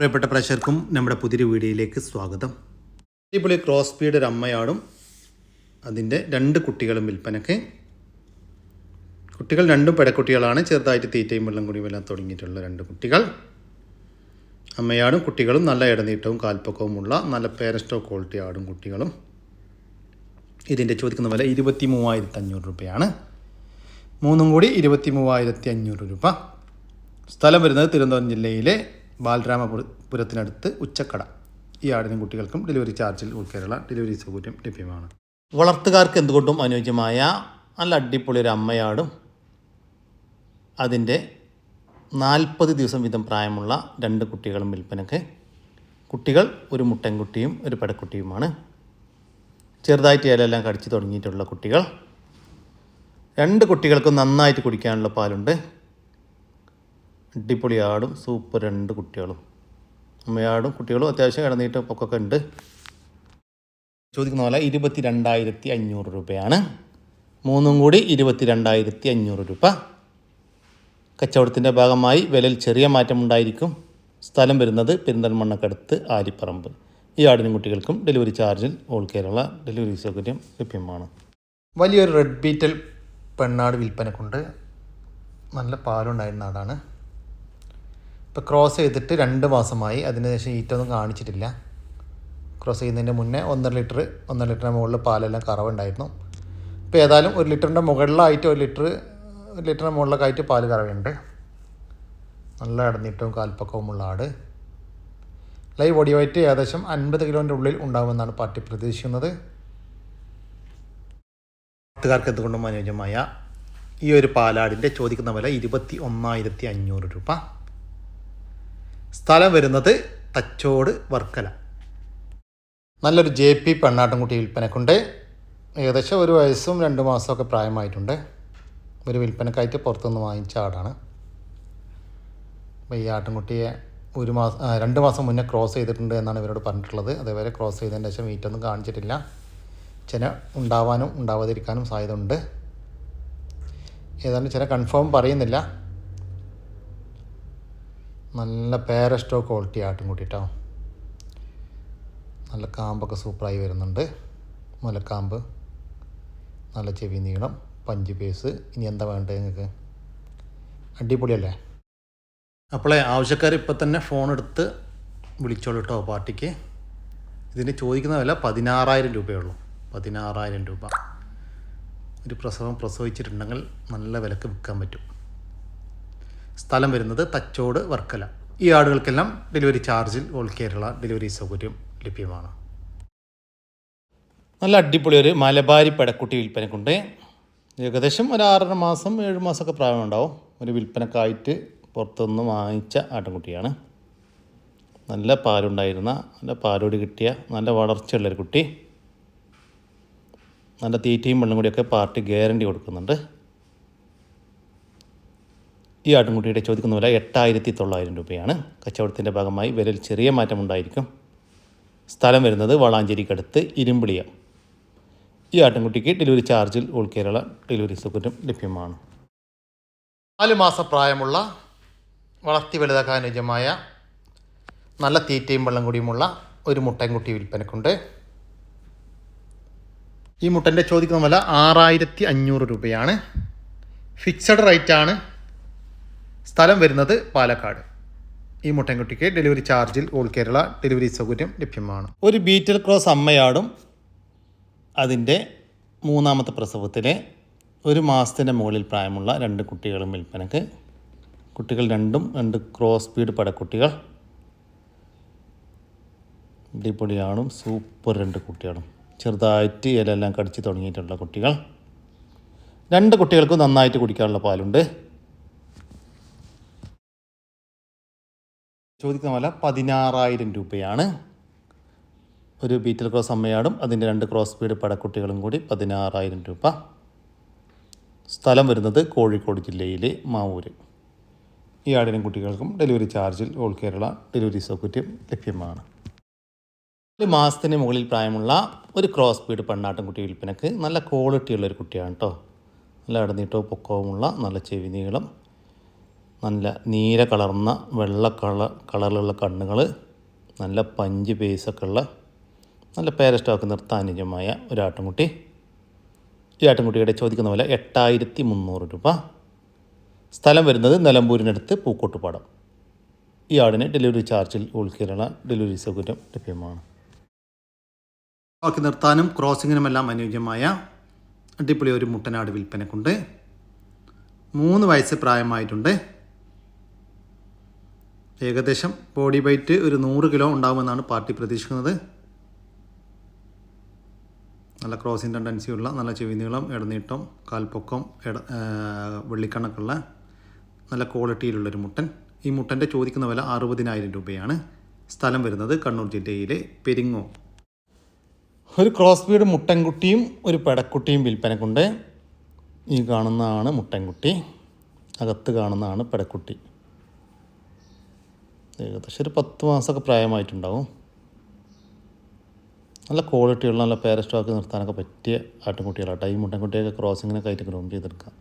പ്രിയപ്പെട്ട പ്രേക്ഷകർക്കും നമ്മുടെ പുതിയൊരു വീഡിയോയിലേക്ക് സ്വാഗതം. ഇപ്പോൾ ക്രോസ് ബീഡ് ഒരു അമ്മയാടും. അതിന്റെ രണ്ട് കുട്ടികളും വിൽപ്പനയ്ക്ക്. കുട്ടികൾ രണ്ടും പെടക്കുട്ടികളാണ് ചെറുതായിട്ട് തീറ്റയും വെള്ളം കൂടി എല്ലാം തുടങ്ങിയിട്ടുള്ള രണ്ട് കുട്ടികൾ. അമ്മയാടും കുട്ടികളും നല്ല ഇടനീട്ടവും കാൽപ്പക്കവുമുള്ള നല്ല പേരസ്റ്റോ ക്വാളിറ്റി ആടും കുട്ടികളും. ഇതിന്റെ ചോദിക്കുന്ന വില ഇരുപത്തി മൂവായിരത്തി അഞ്ഞൂറ് രൂപയാണ്. മൂന്നും കൂടി ഇരുപത്തി മൂവായിരത്തി അഞ്ഞൂറ് രൂപ. സ്ഥലം വരുന്നത് തിരുവനന്തപുരം ജില്ലയിലെ ബാലരാമപുരത്തിനടുത്ത് ഉച്ചക്കട. ഈ ആടിനും കുട്ടികൾക്കും ഡെലിവറി ചാർജിൽ ഉൾക്കേരള ഡെലിവറി സൗകര്യം ലഭ്യമാണ്. വളർത്തുകാർക്ക് എന്തുകൊണ്ടും അനുയോജ്യമായ നല്ല അടിപൊളി ഒരു അമ്മയാടും. അതിന്റെ നാൽപ്പത് ദിവസം വീതം പ്രായമുള്ള രണ്ട് കുട്ടികളും വിൽപ്പനക്ക് കുട്ടികൾ ഒരു മുട്ടൻകുട്ടിയും ഒരു പെടക്കുട്ടിയുമാണ്. ചെറുതായിട്ട് ഇലയെല്ലാം കടിച്ചു തുടങ്ങിയിട്ടുള്ള കുട്ടികൾ. രണ്ട് കുട്ടികൾക്കും നന്നായിട്ട് കുടിക്കാനുള്ള പാലുണ്ട്. അടിപൊളി ആടും സൂപ്പർ രണ്ട് കുട്ടികളും. അമ്മയാടും കുട്ടികളും അത്യാവശ്യം കിടന്നിട്ട് പൊക്കൊക്കെ ഉണ്ട്. ചോദിക്കുന്ന പോലെ ഇരുപത്തി രണ്ടായിരത്തി അഞ്ഞൂറ് രൂപയാണ്. മൂന്നും കൂടി ഇരുപത്തി രണ്ടായിരത്തി അഞ്ഞൂറ് രൂപ. കച്ചവടത്തിന്റെ ഭാഗമായി വിലയിൽ ചെറിയ മാറ്റമുണ്ടായിരിക്കും സ്ഥലം വരുന്നത് പെരിന്തൽമണ്ണക്കടുത്ത് ആലിപ്പറമ്പ്. ഈ ആടിനും കുട്ടികൾക്കും ഡെലിവറി ചാർജിൽ ഓൾ കേരള ഡെലിവറി സൗകര്യം ലഭ്യമാണ്. വലിയൊരു റെഡ് ബീറ്റൽ പെണ്ണാട് വിൽപ്പനക്കുണ്ട്. നല്ല പാലുണ്ടായിരുന്ന ആടാണ്. ഇപ്പോൾ ക്രോസ് ചെയ്തിട്ട് രണ്ട് മാസമായി. അതിനുശേഷം ഈറ്റൊന്നും കാണിച്ചിട്ടില്ല. ക്രോസ് ചെയ്യുന്നതിന്റെ മുന്നേ ഒന്നര ലിറ്റർ ഒന്നര ലിറ്ററിന് മുകളിൽ പാലെല്ലാം കറവുണ്ടായിരുന്നു. ഇപ്പോൾ ഏതായാലും ഒരു ലിറ്ററിന്റെ മുകളിലായിട്ട് ഒരു ലിറ്റർ ഒരു ലിറ്ററിന് മുകളിലൊക്കെ ആയിട്ട് പാൽ കറവുണ്ട് നല്ല ഇടനീട്ടവും കാൽപ്പക്കവുമുള്ള ആട്. ലൈവ് ബോഡി വെയിറ്റ് ഏകദേശം അൻപത് കിലോന്റെ ഉള്ളിൽ ഉണ്ടാകുമെന്നാണ് പാർട്ടി പ്രതീക്ഷിക്കുന്നത്. നാട്ടുകാർക്ക് എന്തുകൊണ്ടും അനുയോജ്യമായ ഈ ഒരു പാലാടിന്റെ ചോദിക്കുന്ന വില ഇരുപത്തി ഒന്നായിരത്തി അഞ്ഞൂറ് രൂപ. സ്ഥലം വരുന്നത് തച്ചോട് വർക്കല. നല്ലൊരു ജെ പി പെണ്ണാട്ടുംകുട്ടി വിൽപ്പനക്കുണ്ട്. ഏകദേശം ഒരു വയസ്സും രണ്ട് മാസമൊക്കെ പ്രായമായിട്ടുണ്ട്. ഒരു വിൽപ്പനക്കായിട്ട് പുറത്തുനിന്ന് വാങ്ങിച്ച ആടാണ്. ഈ ആട്ടിൻകുട്ടിയെ ഒരു മാസം രണ്ട് മാസം മുന്നേ ക്രോസ് ചെയ്തിട്ടുണ്ട് എന്നാണ് ഇവരോട് പറഞ്ഞിട്ടുള്ളത്. അതേപോലെ ക്രോസ് ചെയ്തതിന് ശേഷം മീറ്റൊന്നും കാണിച്ചിട്ടില്ല. ചില ഉണ്ടാവാനും ഉണ്ടാവാതിരിക്കാനും സാധ്യത ഉണ്ട് ഏതാണ്ട് ചില കൺഫേം പറയുന്നില്ല. നല്ല പേരസ്റ്റോ ക്വാളിറ്റി ആട്ടും കൂട്ടിട്ടോ. നല്ല കാമ്പൊക്കെ സൂപ്പറായി വരുന്നുണ്ട്. മുലക്കാമ്പ് നല്ല ചെവി നീളം പഞ്ച് പേസ്. ഇനി എന്താ വേണ്ടത് നിങ്ങൾക്ക്? അടിപൊളിയല്ലേ? അപ്പോളെ ആവശ്യക്കാർ ഇപ്പം തന്നെ ഫോൺ എടുത്ത് വിളിച്ചോളൂ കേട്ടോ പാർട്ടിക്ക്. ഇതിന് ചോദിക്കുന്ന വില പതിനാറായിരം രൂപയുള്ളൂ. പതിനാറായിരം രൂപ. ഒരു പ്രസവം പ്രസവിച്ചിട്ടുണ്ടെങ്കിൽ നല്ല വിലക്ക് വിൽക്കാൻ പറ്റും. സ്ഥലം വരുന്നത് തച്ചോട് വർക്കല. ഈ ആടുകൾക്കെല്ലാം ഡെലിവറി ചാർജിൽ ഓൾ കേരള ഡെലിവറി സൗകര്യം ലഭ്യമാണ്. നല്ല അടിപൊളി ഒരു മലബാരി പെടക്കുട്ടി വിൽപ്പനക്കുണ്ട്. ഏകദേശം ഒരു ആറര മാസം ഏഴ് മാസമൊക്കെ പ്രായമുണ്ടാവും. ഒരു വിൽപ്പനക്കായിട്ട് പുറത്തുനിന്ന് വാങ്ങിച്ച ആട്ടൻകുട്ടിയാണ്. നല്ല പാലുണ്ടായിരുന്ന നല്ല പാലോടി കിട്ടിയ നല്ല വളർച്ചയുള്ളൊരു കുട്ടി. നല്ല തീറ്റയും വെള്ളം കൂടിയൊക്കെ പാർട്ടി ഗ്യാരണ്ടി കൊടുക്കുന്നുണ്ട്. ഈ ആട്ടിൻകുട്ടിയുടെ ചോദിക്കുന്ന വില എട്ടായിരത്തി തൊള്ളായിരം രൂപയാണ്. കച്ചവടത്തിന്റെ ഭാഗമായി വിലയിൽ ചെറിയ മാറ്റമുണ്ടായിരിക്കും. സ്ഥലം വരുന്നത് വളാഞ്ചേരിക്കടുത്ത് ഇരുമ്പിളിയ. ഈ ആട്ടിൻകുട്ടിക്ക് ഡെലിവറി ചാർജിൽ ഓൾ കേരള ഡെലിവറി സൗകര്യം ലഭ്യമാണ്. നാല് മാസം പ്രായമുള്ള വളർത്തി വലുതാക്കാൻ നല്ല തീറ്റയും വെള്ളം കൂടിയുമുള്ള ഒരു മുട്ടൻകുട്ടി വിൽപ്പനക്കുണ്ട്. ഈ മുട്ടന്റെ ചോദിക്കുന്ന വില ആറായിരത്തി അഞ്ഞൂറ് രൂപയാണ് ഫിക്സഡ് റേറ്റാണ് സ്ഥലം വരുന്നത് പാലക്കാട്. ഈ മുട്ടൻകുട്ടിക്ക് ഡെലിവറി ചാർജിൽ ഓൾ കേരള ഡെലിവറി സൗകര്യം ലഭ്യമാണ്. ഒരു ബീറ്റൽ ക്രോസ് അമ്മയാടും അതിന്റെ മൂന്നാമത്തെ പ്രസവത്തിലെ ഒരു മാസത്തിന്റെ മുകളിൽ പ്രായമുള്ള രണ്ട് കുട്ടികളും വിൽപ്പനക്ക്. കുട്ടികൾ രണ്ടും രണ്ട് ക്രോസ് സ്പീഡ് പടക്കുട്ടികൾ. അടിപൊളിയാണും സൂപ്പർ രണ്ട് കുട്ടികളും. ചെറുതായിട്ട് ഇലയെല്ലാം കടിച്ച് തുടങ്ങിയിട്ടുള്ള കുട്ടികൾ. രണ്ട് കുട്ടികൾക്കും നന്നായിട്ട് കുടിക്കാനുള്ള പാലുണ്ട്. ചോദിക്കുന്ന വില പതിനാറായിരം രൂപയാണ്. ഒരു ബീറ്റൽ ക്രോസ് അമ്മയാടും അതിന്റെ രണ്ട് ക്രോസ് സ്പീഡ് പടക്കുട്ടികളും കൂടി പതിനാറായിരം രൂപ. സ്ഥലം വരുന്നത് കോഴിക്കോട് ജില്ലയിലെ മാവൂര്. ഈ ആടിനും കുട്ടികൾക്കും ഡെലിവറി ചാർജിൽ ഓൾ കേരള ഡെലിവറി സൗകര്യം ലഭ്യമാണ്. ഒരു മാസത്തിന് മുകളിൽ പ്രായമുള്ള ഒരു ക്രോസ് ബീഡ് പെണ്ണാട്ടും കുട്ടി വിൽപ്പനക്ക് നല്ല ക്വാളിറ്റിയുള്ള ഒരു കുട്ടിയാണ് കേട്ടോ നല്ല ഇടനീട്ടവും പൊക്കവുമുള്ള നല്ല ചെവി നീളം നല്ല നീല കളർന്ന വെള്ള കളർ കളറിലുള്ള കണ്ണുകൾ നല്ല പഞ്ച് ബേസൊക്കെ ഉള്ള നല്ല പേരസ്റ്റോക്ക് നിർത്താനുജമായ ഒരു ആട്ടിൻകുട്ടി ഈ ആട്ടിൻകുട്ടിയുടെ ചോദിക്കുന്ന പോലെ എട്ടായിരത്തി മുന്നൂറ് രൂപ. സ്ഥലം വരുന്നത് നിലമ്പൂരിനടുത്ത് പൂക്കോട്ടുപാടം. ഈ ആടിന് ഡെലിവറി ചാർജിൽ ഉൾക്കേരള ഡെലിവറി സൗകര്യം ലഭ്യമാണ്. ബാക്കി നിർത്താനും ക്രോസിങ്ങിനുമെല്ലാം അനുയോജ്യമായ അടിപൊളി ഒരു മുട്ടനാട് വിൽപ്പനക്കുണ്ട്. മൂന്ന് വയസ്സ് പ്രായമായിട്ടുണ്ട്. ഏകദേശം ബോഡി വെയ്റ്റ് ഒരു നൂറ് കിലോ ഉണ്ടാകുമെന്നാണ് പാർട്ടി പ്രതീക്ഷിക്കുന്നത്. നല്ല ക്രോസിങ് ടെൻഡൻസി ഉള്ള നല്ല ചെവി നീളം ഇടനീട്ടം കാൽപ്പൊക്കം ഇട വെള്ളിക്കണക്കുള്ള നല്ല ക്വാളിറ്റിയിലുള്ളൊരു മുട്ടൻ. ഈ മുട്ടന്റെ ചോദിക്കുന്ന വില അറുപതിനായിരം രൂപയാണ്. സ്ഥലം വരുന്നത് കണ്ണൂർ ജില്ലയിലെ പെരിങ്ങോ. ഒരു ക്രോസ് ബീഡ് മുട്ടൻകുട്ടിയും ഒരു പെടക്കുട്ടിയും വിൽപ്പനക്കുണ്ട് ഈ കാണുന്നതാണ് മുട്ടൻകുട്ടി. അകത്ത് കാണുന്നതാണ് പെടക്കുട്ടി. ഏകദേശം ഒരു പത്ത് മാസമൊക്കെ പ്രായമായിട്ടുണ്ടാവും. നല്ല ക്വാളിറ്റിയുള്ള നല്ല പേര സ്റ്റോക്ക് നിർത്താനൊക്കെ പറ്റിയ ആട്ടിൻകുട്ടികളാട്ടോ ഈ മുട്ടൻകുട്ടിയൊക്കെ ക്രോസിങ്ങിനൊക്കെ ആയിട്ട് ഗ്രൂം ചെയ്തെടുക്കാം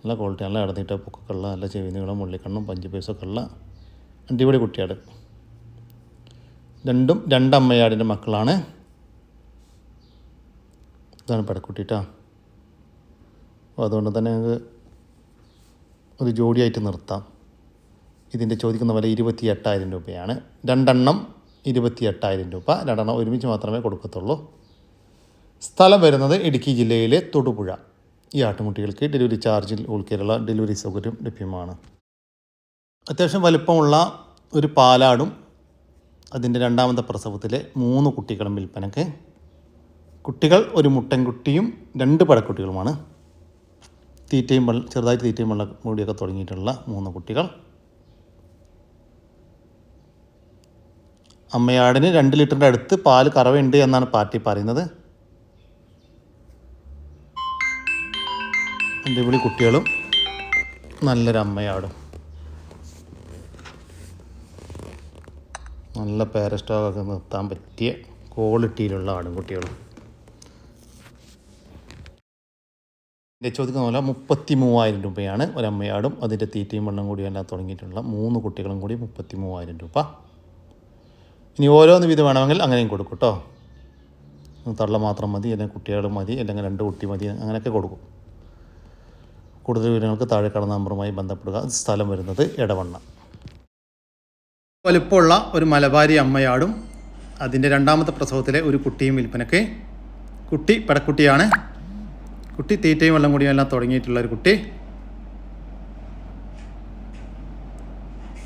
നല്ല ക്വാളിറ്റി നല്ല ഇടന്നിട്ട് പൊക്കൊക്കെ ഉള്ള നല്ല ചെവിനുകളും മുള്ളിക്കണ്ണും പഞ്ച് പൈസൊക്കെ ഉള്ള അടിപൊളി കുട്ടിയാട് രണ്ടും രണ്ടമ്മയാടിന്റെ മക്കളാണ്. ഇതാണ് പെടക്കുട്ടിട്ടാ അപ്പോൾ അതുകൊണ്ട് തന്നെ ഞങ്ങൾക്ക് ഒരു ജോഡിയായിട്ട് നിർത്താം. ഇതിന്റെ ചോദിക്കുന്ന വില ഇരുപത്തി എട്ടായിരം രൂപയാണ്. രണ്ടെണ്ണം ഇരുപത്തി എട്ടായിരം രൂപ. രണ്ടെണ്ണം ഒരുമിച്ച് മാത്രമേ കൊടുക്കത്തുള്ളൂ. സ്ഥലം വരുന്നത് ഇടുക്കി ജില്ലയിലെ തൊടുപുഴ. ഈ ആട്ടുമുട്ടികൾക്ക് ഡെലിവറി ചാർജിൽ ഉൾക്കേരള ഡെലിവറി സൗകര്യം ലഭ്യമാണ്. അത്യാവശ്യം വലുപ്പമുള്ള ഒരു പാലാടും അതിന്റെ രണ്ടാമത്തെ പ്രസവത്തിലെ മൂന്ന് കുട്ടികളും വിൽപ്പനക്ക്. കുട്ടികൾ ഒരു മുട്ടൻകുട്ടിയും രണ്ട് പടക്കുട്ടികളുമാണ്. തീറ്റയും ചെറുതായിട്ട് തീറ്റയും വെള്ളം കൂടിയൊക്കെ തുടങ്ങിയിട്ടുള്ള മൂന്ന് കുട്ടികൾ. അമ്മയാടിന് രണ്ട് ലിറ്ററിന്റെ അടുത്ത് പാൽ കറവുണ്ട് എന്നാണ് പാർട്ടി പറയുന്നത്. അടിപൊളി കുട്ടികളും നല്ലൊരു അമ്മയാടും. നല്ല പേരസ്റ്റോക്കൊക്കെ നിർത്താൻ പറ്റിയ ക്വാളിറ്റിയിലുള്ള ആടുംകുട്ടികളും. എന്റെ ചോദിക്കുന്ന പോലെ മുപ്പത്തി മൂവായിരം രൂപയാണ് ഒരമ്മയാടും. അതിന്റെ തീറ്റയും വെള്ളം കൂടി എല്ലാം തുടങ്ങിയിട്ടുള്ള മൂന്ന് കുട്ടികളും കൂടി മുപ്പത്തി മൂവായിരം രൂപ. ഇനി ഓരോന്ന് വീതം വേണമെങ്കിൽ അങ്ങനെയും കൊടുക്കും കേട്ടോ തള്ള മാത്രം മതി അല്ലെങ്കിൽ കുട്ടികൾ മതി അല്ലെങ്കിൽ രണ്ട് കുട്ടി മതി അങ്ങനെയൊക്കെ കൊടുക്കും. കൂടുതൽ വിവരങ്ങൾക്ക് താഴെ കടന്ന നമ്പറുമായി ബന്ധപ്പെടുക. സ്ഥലം വരുന്നത് ഇടവണ്ണ വലുപ്പമുള്ള ഒരു മലബാരി അമ്മയാടും അതിന്റെ രണ്ടാമത്തെ പ്രസവത്തിലെ ഒരു കുട്ടിയും വിൽപ്പനക്ക് കുട്ടി പടക്കുട്ടിയാണ്. കുട്ടി തീറ്റയും വെള്ളം കൂടിയും എല്ലാം തുടങ്ങിയിട്ടുള്ള ഒരു കുട്ടി.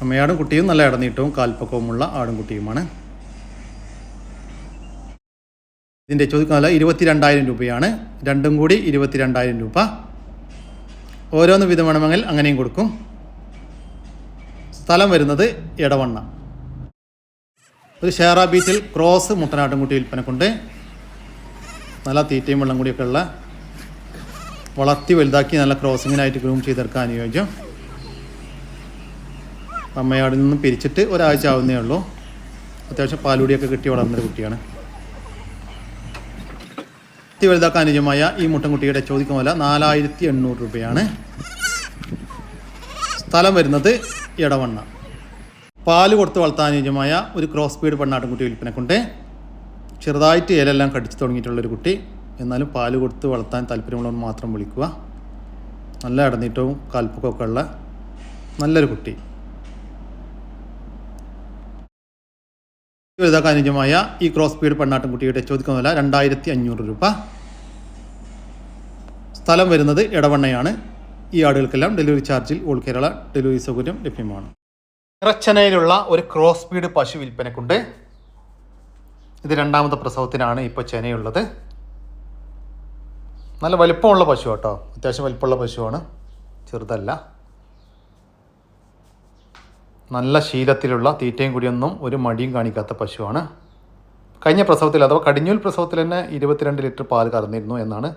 അമ്മയാടും കുട്ടിയും നല്ല ഇടനീട്ടവും കാൽപ്പക്കവുമുള്ള ആടും കുട്ടിയുമാണ്. ഇതിന്റെ ചോദിക്കുന്ന ഇരുപത്തി രണ്ടായിരം രൂപയാണ്. രണ്ടും കൂടി ഇരുപത്തി രണ്ടായിരം രൂപ. ഓരോന്ന് വേണമെങ്കിൽ അങ്ങനെയും കൊടുക്കും. സ്ഥലം വരുന്നത് ഇടവണ്ണ ഒരു ഷേറ ബീച്ചിൽ ക്രോസ് മുട്ടനാട്ടുംകുട്ടി വിൽപ്പനക്കുണ്ട്. നല്ല തീറ്റയും വെള്ളം കൂടിയൊക്കെ ഉള്ള വളർത്തി വലുതാക്കി നല്ല ക്രോസിങ്ങിനായിട്ട് ഗ്രൂം ചെയ്തെടുക്കാൻ അനുയോജ്യം. അമ്മയാടിൽ നിന്നും പിരിച്ചിട്ട് ഒരാഴ്ച ആവുന്നേ ഉള്ളൂ. അത്യാവശ്യം പാലുടിയൊക്കെ കിട്ടി വളർന്നൊരു കുട്ടിയാണ്. കുത്തി വലുതാക്കാൻ അനുജമായ ഈ മുട്ടൻകുട്ടിയുടെ ചോദിക്കുന്ന വില നാലായിരത്തി എണ്ണൂറ് രൂപയാണ്. സ്ഥലം വരുന്നത് ഇടവണ്ണ പാൽ കൊടുത്ത് വളർത്താൻ അനുജമായ ഒരു ക്രോസ് സ്പീഡ് പെണ്ണാട്ടുംകുട്ടി വിൽപ്പനക്കുണ്ട്. ചെറുതായിട്ട് ഇലയെല്ലാം കടിച്ചു തുടങ്ങിയിട്ടുള്ളൊരു കുട്ടി. എന്നാലും പാൽ കൊടുത്ത് വളർത്താൻ താല്പര്യമുള്ളവർ മാത്രം വിളിക്കുക. നല്ല ഇടനീട്ടവും കാൽപ്പൊക്കമൊക്കെ ഉള്ള നല്ലൊരു കുട്ടി. വലുതാക്കാൻ അനുജമായ ഈ ക്രോസ് സ്പീഡ് പെണ്ണാട്ടുംകുട്ടിയുടെ ചോദിക്കുന്ന വില രണ്ടായിരത്തി അഞ്ഞൂറ് രൂപ. സ്ഥലം വരുന്നത് ഇടവണ്ണയാണ് ഈ ആടുകൾക്കെല്ലാം ഡെലിവറി ചാർജിൽ ഓൾ കേരള ഡെലിവറി സൗകര്യം ലഭ്യമാണ്. ഇറച്ചനയിലുള്ള ഒരു ക്രോസ് സ്പീഡ് പശു വിൽപ്പനക്കുണ്ട്. ഇത് രണ്ടാമത്തെ പ്രസവത്തിനാണ് ഇപ്പോൾ ചെനയുള്ളത്. നല്ല വലിപ്പമുള്ള പശു കേട്ടോ അത്യാവശ്യം വലിപ്പമുള്ള പശുവാണ്. ചെറുതല്ല. നല്ല ശീലത്തിലുള്ള തീറ്റയും കൂടിയൊന്നും ഒരു മടിയും കാണിക്കാത്ത പശുവാണ്. കഴിഞ്ഞ പ്രസവത്തിൽ അഥവാ കടിഞ്ഞൂൽ പ്രസവത്തിൽ തന്നെ ഇരുപത്തിരണ്ട് ലിറ്റർ പാൽ കറന്നിരുന്നു എന്നാണ്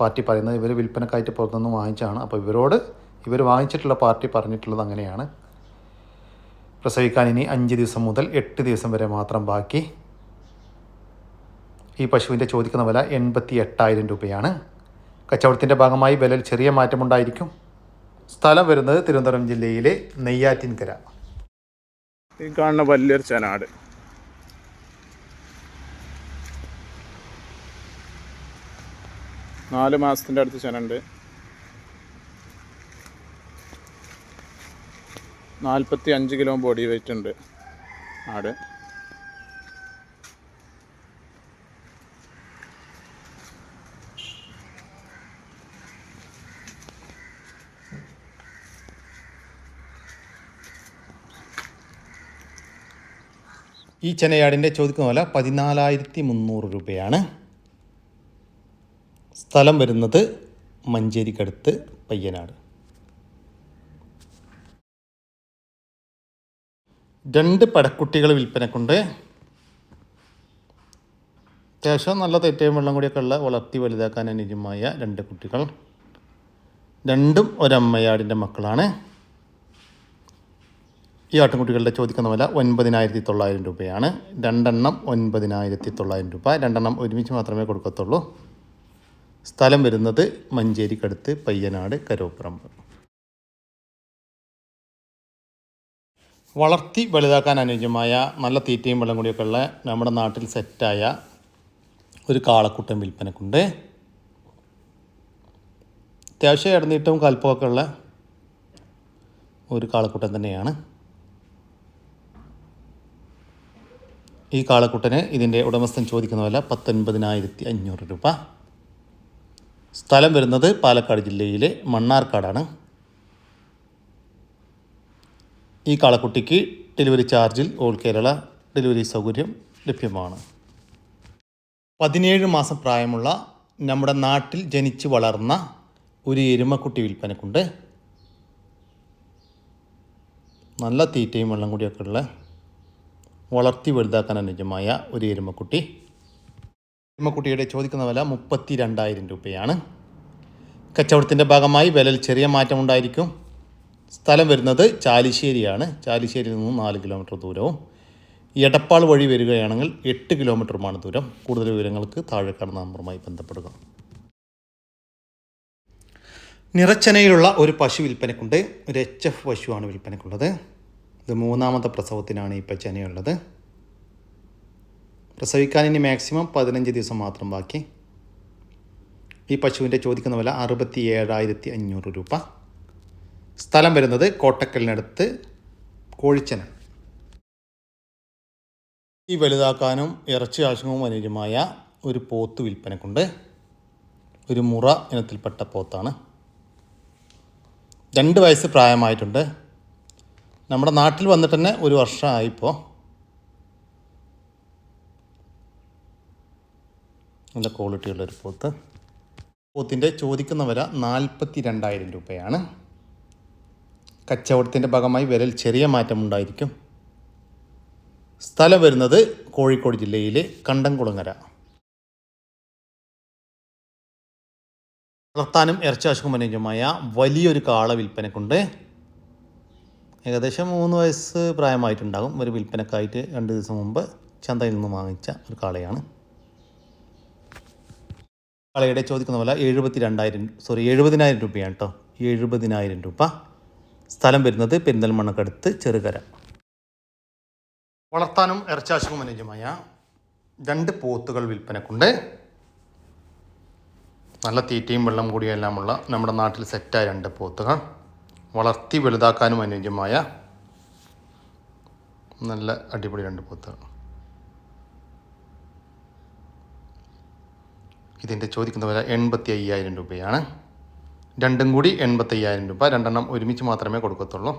പാർട്ടി പറയുന്നത്. ഇവർ വിൽപ്പനക്കായിട്ട് പുറത്തുനിന്ന് വാങ്ങിച്ചാണ് അപ്പോൾ ഇവരോട് ഇവർ വാങ്ങിച്ചിട്ടുള്ള പാർട്ടി പറഞ്ഞിട്ടുള്ളത് അങ്ങനെയാണ്. പ്രസവിക്കാൻ ഇനി അഞ്ച് ദിവസം മുതൽ എട്ട് ദിവസം വരെ മാത്രം ബാക്കി. ഈ പശുവിന്റെ ചോദിക്കുന്ന വില എൺപത്തി എട്ടായിരം രൂപയാണ്. കച്ചവടത്തിന്റെ ഭാഗമായി വിലയിൽ ചെറിയ മാറ്റമുണ്ടായിരിക്കും. സ്ഥലം വരുന്നത് തിരുവനന്തപുരം ജില്ലയിലെ നെയ്യാറ്റിൻകര. ഈ കാണുന്ന വലിയൊരു ചനാട്. നാല് മാസത്തിന്റെ അടുത്ത് ചനുണ്ട്. നാൽപ്പത്തി അഞ്ച് കിലോ ബോഡി വെയിറ്റ് ഉണ്ട് ആട്. ഈ ചെനയാടിന്റെ ചോദിക്കുന്ന വില പതിനാലായിരത്തി മുന്നൂറ് രൂപയാണ്. സ്ഥലം വരുന്നത് മഞ്ചേരിക്കടുത്ത് പയ്യനാട്. രണ്ട് പടക്കുട്ടികൾ വിൽപ്പനക്കുണ്ട്. അത്യാവശ്യം നല്ല തെറ്റയും വെള്ളം കൂടിയൊക്കെ ഉള്ള വളർത്തി വലുതാക്കാൻ അനുജമായ രണ്ട് കുട്ടികൾ. രണ്ടും ഒരമ്മയാടിന്റെ മക്കളാണ്. ഈ ആട്ടിൻകുട്ടികളുടെ ചോദിക്കുന്ന വില ഒൻപതിനായിരത്തി തൊള്ളായിരം രൂപയാണ്. രണ്ടെണ്ണം ഒൻപതിനായിരത്തി തൊള്ളായിരം രൂപ. രണ്ടെണ്ണം ഒരുമിച്ച് മാത്രമേ കൊടുക്കത്തുള്ളൂ. സ്ഥലം വരുന്നത് മഞ്ചേരിക്കടുത്ത് പയ്യനാട് കരോപ്പറമ്പ് വളർത്തി വലുതാക്കാൻ അനുയോജ്യമായ നല്ല തീറ്റയും വെള്ളം കൂടിയൊക്കെ ഉള്ള നമ്മുടെ നാട്ടിൽ സെറ്റായ ഒരു കാളക്കുട്ടൻ വിൽപ്പനക്കുണ്ട്. അത്യാവശ്യം ഇടനീട്ടവും കൽപ്പമൊക്കെ ഉള്ള ഒരു കാളക്കുട്ടൻ തന്നെയാണ്. ഈ കാളക്കുട്ടന് ഇതിന്റെ ഉടമസ്ഥൻ ചോദിക്കുന്ന വില പത്തൊൻപതിനായിരത്തി അഞ്ഞൂറ് രൂപ. സ്ഥലം വരുന്നത് പാലക്കാട് ജില്ലയിലെ മണ്ണാർക്കാടാണ്. ഈ കാളക്കുട്ടിക്ക് ഡെലിവറി ചാർജിൽ ഓൾ കേരള ഡെലിവറി സൗകര്യം ലഭ്യമാണ്. പതിനേഴ് മാസം പ്രായമുള്ള നമ്മുടെ നാട്ടിൽ ജനിച്ച് വളർന്ന ഒരു എരുമക്കുട്ടി വിൽപ്പനക്കുണ്ട്. നല്ല തീറ്റയും വെള്ളം കൂടിയൊക്കെ ഉള്ള വളർത്തി വലുതാക്കാൻ അനുജമായ ഒരു എരുമക്കുട്ടി. എരുമക്കുട്ടിയുടെ ചോദിക്കുന്ന വില മുപ്പത്തി രണ്ടായിരം രൂപയാണ്. കച്ചവടത്തിന്റെ ഭാഗമായി വിലയിൽ ചെറിയ മാറ്റം ഉണ്ടായിരിക്കും. സ്ഥലം വരുന്നത് ചാലിശ്ശേരിയാണ്. ചാലിശ്ശേരിയിൽ നിന്നും നാല് കിലോമീറ്റർ ദൂരവും. എടപ്പാൾ വഴി വരികയാണെങ്കിൽ എട്ട് കിലോമീറ്ററുമാണ് ദൂരം. കൂടുതൽ വിവരങ്ങൾക്ക് താഴെ കാണുന്ന നമ്പറുമായി ബന്ധപ്പെടുക. നിറച്ചനയിലുള്ള ഒരു പശു വിൽപ്പനക്കുണ്ട്. ഒരു എച്ച് എഫ് പശുവാണ് വിൽപ്പനക്കുള്ളത്. ഇത് മൂന്നാമത്തെ പ്രസവത്തിനാണ് ഈ പച്ചനയുള്ളത്. പ്രസവിക്കാൻ ഇനി മാക്സിമം പതിനഞ്ച് ദിവസം മാത്രം ബാക്കി. ഈ പശുവിന്റെ ചോദിക്കുന്ന വില അറുപത്തി ഏഴായിരത്തി അഞ്ഞൂറ് രൂപ. സ്ഥലം വരുന്നത് കോട്ടക്കലിനടുത്ത് കോഴിച്ചന. ഈ വലുതാക്കാനും ഇറച്ചി ആവശ്യവും അനുയോജ്യമായ ഒരു പോത്ത് വിൽപ്പനക്കുണ്ട്. ഒരു മുറ ഇനത്തിൽപ്പെട്ട പോത്താണ്. രണ്ട് വയസ്സ് പ്രായമായിട്ടുണ്ട്. നമ്മുടെ നാട്ടിൽ വന്നിട്ട് തന്നെ ഒരു വർഷമായിപ്പോൾ നല്ല ക്വാളിറ്റിയുള്ള ഒരു പോത്ത്. പോത്തിന്റെ ചോദിക്കുന്ന വില നാൽപ്പത്തി രണ്ടായിരം രൂപയാണ്. കച്ചവടത്തിന്റെ ഭാഗമായി വിലയിൽ ചെറിയ മാറ്റമുണ്ടായിരിക്കും സ്ഥലം വരുന്നത് കോഴിക്കോട് ജില്ലയിലെ കണ്ടംകുളങ്ങര. വളർത്താനും ഇറച്ചാശുക്കും അനുയോജ്യമായ വലിയൊരു കാള വിൽപ്പനക്കുണ്ട്. ഏകദേശം മൂന്ന് വയസ്സ് പ്രായമായിട്ടുണ്ടാകും. ഒരു വിൽപ്പനക്കായിട്ട് രണ്ട് ദിവസം മുമ്പ് ചന്തയിൽ നിന്ന് വാങ്ങിച്ച ഒരു കാളയാണ്. കാളയുടെ ചോദിക്കുന്ന പോലെ എഴുപത്തി രണ്ടായിരം സോറി എഴുപതിനായിരം രൂപയാണ് കേട്ടോ എഴുപതിനായിരം രൂപ. സ്ഥലം വരുന്നത് പെരിന്തൽമണ്ണക്കടുത്ത് ചെറുകര. വളർത്താനും ഇറച്ചാശുക്കും അനുജമായ രണ്ട് പോത്തുകൾ വിൽപ്പനക്കുണ്ട്. നല്ല തീറ്റയും വെള്ളം കൂടിയും എല്ലാമുള്ള നമ്മുടെ നാട്ടിൽ സെറ്റായ രണ്ട് പോത്തുകൾ. വളർത്തി വലുതാക്കാനും അനുയോജ്യമായ നല്ല അടിപൊളി രണ്ട് പോത്തുകൾ ഇതിന്റെ ചോദിക്കുന്ന വില എൺപത്തി അയ്യായിരം രൂപയാണ്. രണ്ടും കൂടി എൺപത്തി അയ്യായിരം രൂപ. രണ്ടെണ്ണം ഒരുമിച്ച് മാത്രമേ കൊടുക്കത്തുള്ളൂ.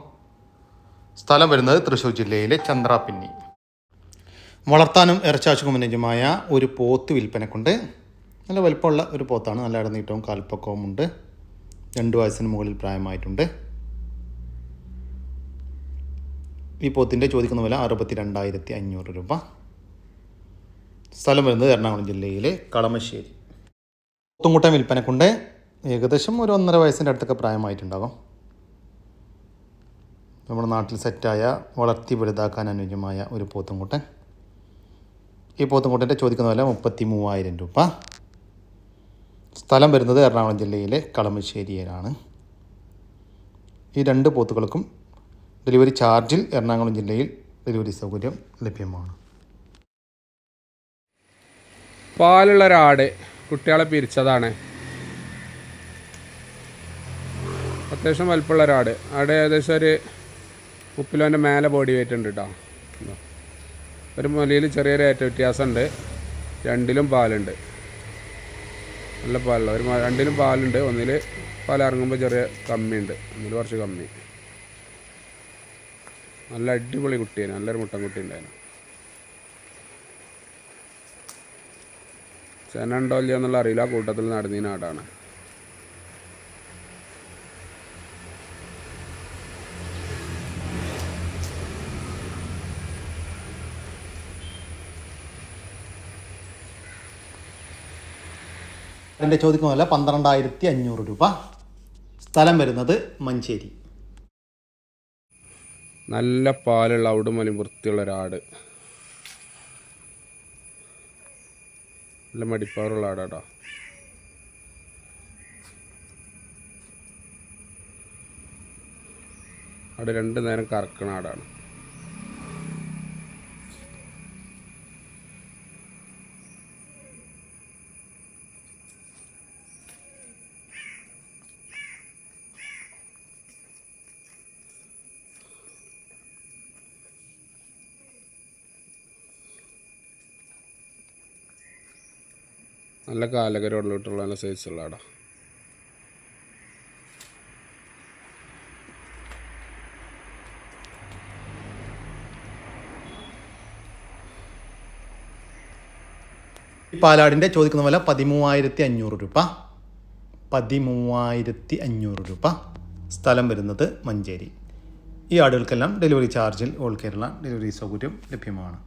സ്ഥലം വരുന്നത് തൃശ്ശൂർ ജില്ലയിലെ ചന്ദ്രാപിന്നി. വളർത്താനും ഇറച്ചാശുക്കും അനുയോജ്യമായ ഒരു പോത്ത് വിൽപ്പനക്കുണ്ട്. നല്ല വലുപ്പമുള്ള ഒരു പോത്താണ്. നല്ല ഇടനീട്ടവും കാൽപ്പക്കവും ഉണ്ട് രണ്ട് വയസ്സിന് മുകളിൽ പ്രായമായിട്ടുണ്ട്. ഈ പോത്തിന്റെ ചോദിക്കുന്ന വില അറുപത്തി രണ്ടായിരത്തി അഞ്ഞൂറ് രൂപ. സ്ഥലം വരുന്നത് എറണാകുളം ജില്ലയിലെ കളമശ്ശേരി. പോത്തുംകുട്ടൻ വിൽപ്പനക്കുണ്ട്. ഏകദേശം ഒരു ഒന്നര വയസ്സിന്റെ അടുത്തൊക്കെ പ്രായമായിട്ടുണ്ടാകും നമ്മുടെ നാട്ടിൽ സെറ്റായ വളർത്തി വലുതാക്കാൻ അനുയോജ്യമായ ഒരു പോത്തുംകുട്ടൻ. ഈ പോത്തുംകുട്ടന്റെ ചോദിക്കുന്ന വില മുപ്പത്തി മൂവായിരം രൂപ. സ്ഥലം വരുന്നത് എറണാകുളം ജില്ലയിലെ കളമശ്ശേരിയിലാണ്. ഈ രണ്ട് പോത്തുകൾക്കും ഡെലിവറി ചാർജിൽ എറണാകുളം ജില്ലയിൽ ഡെലിവറി സൗകര്യം ലഭ്യമാണ്. പാലുള്ള ഒരാട് കുട്ടികളെ പിരിച്ചതാണ്. അത്യാവശ്യം വലിപ്പമുള്ള ഒരാട് ആട്. ഏകദേശം ഒരു മുപ്പിലോന്റെ മേലെ ബോഡി വെയിറ്റ് ഉണ്ട് കേട്ടോ ഒരു മുലയിൽ ചെറിയൊരു ഏറ്റ വ്യത്യാസമുണ്ട്. രണ്ടിലും പാലുണ്ട്. നല്ല പാലുള്ള ഒരു രണ്ടിലും പാലുണ്ട്. ഒന്നിൽ പാലിറങ്ങുമ്പോൾ ചെറിയ കമ്മിയുണ്ട്. ഒന്നിൽ കുറച്ച് കമ്മി. നല്ല അടിപൊളി കുട്ടിയാണ് നല്ലൊരു മുട്ടൻ കുട്ടി ഉണ്ടായിരുന്നു ചെന ഉണ്ടോ എന്നുള്ള അറിയില്ല. കൂട്ടത്തിൽ നടന്നീ നാടാണ് എന്റെ ചോദിക്കുന്ന വില പന്ത്രണ്ടായിരത്തി അഞ്ഞൂറ് രൂപ. സ്ഥലം വരുന്നത് മഞ്ചേരി. നല്ല പാലുള്ള ഔടുമലും വൃത്തിയുള്ള ഒരാട്. നല്ല മടിപ്പാറുള്ള ആടാട്ടോ. അവിടെ രണ്ട് നേരം കറക്കണ ആടാണ്. നല്ല കാലകരോടിലോട്ടുള്ള നല്ല സൈസുള്ള ആടാ പാലാടിന്റെ ചോദിക്കുന്ന പോലെ പതിമൂവായിരത്തി അഞ്ഞൂറ് രൂപ. പതിമൂവായിരത്തി അഞ്ഞൂറ് രൂപ. സ്ഥലം വരുന്നത് മഞ്ചേരി. ഈ ആടുകൾക്കെല്ലാം ഡെലിവറി ചാർജിൽ ഓൾ കേരള ഡെലിവറി സൗകര്യം ലഭ്യമാണ്.